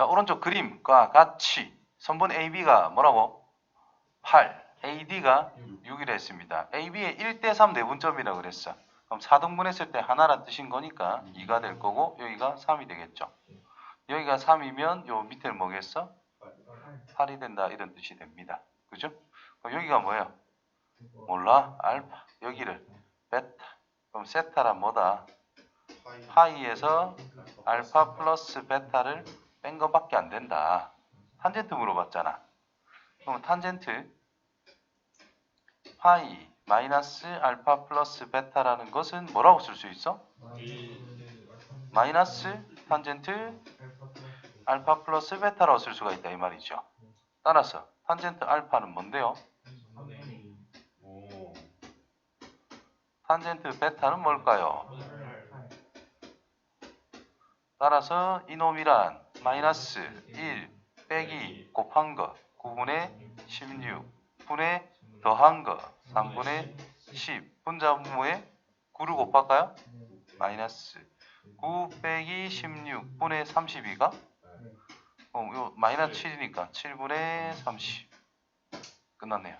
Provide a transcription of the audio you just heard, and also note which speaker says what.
Speaker 1: 자, 오른쪽 그림과 같이 선분 AB가 뭐라고? 8. AD가 6이라 했습니다. AB의 1대 3 내분점이라고 그랬어. 그럼 4등분 했을 때 하나란 뜻인 거니까 2가 될 거고 여기가 3이 되겠죠. 여기가 3이면 요 밑에는 뭐겠어? 8이 된다 이런 뜻이 됩니다. 그죠? 그럼 여기가 뭐예요? 몰라? 알파. 여기를 베타. 그럼 세타란 뭐다? 파이에서 알파 플러스 베타를 뺀 것밖에 안 된다. 탄젠트 물어봤잖아. 그럼 탄젠트 파이 마이너스 알파 플러스 베타라는 것은 뭐라고 쓸 수 있어? 마이너스 탄젠트 알파 플러스 베타라고 쓸 수가 있다 이 말이죠. 따라서 탄젠트 알파는 뭔데요?
Speaker 2: 오.
Speaker 1: 탄젠트 베타는 뭘까요? 따라서 이놈이란 마이너스 1 빼기 곱한 거 9분의 16 분의 더한 거 3분의 10 분자분모에 9를 곱할까요? 마이너스 9 빼기 16 분의 32가 어, 요 마이너스 7이니까 7분의 30 끝났네요.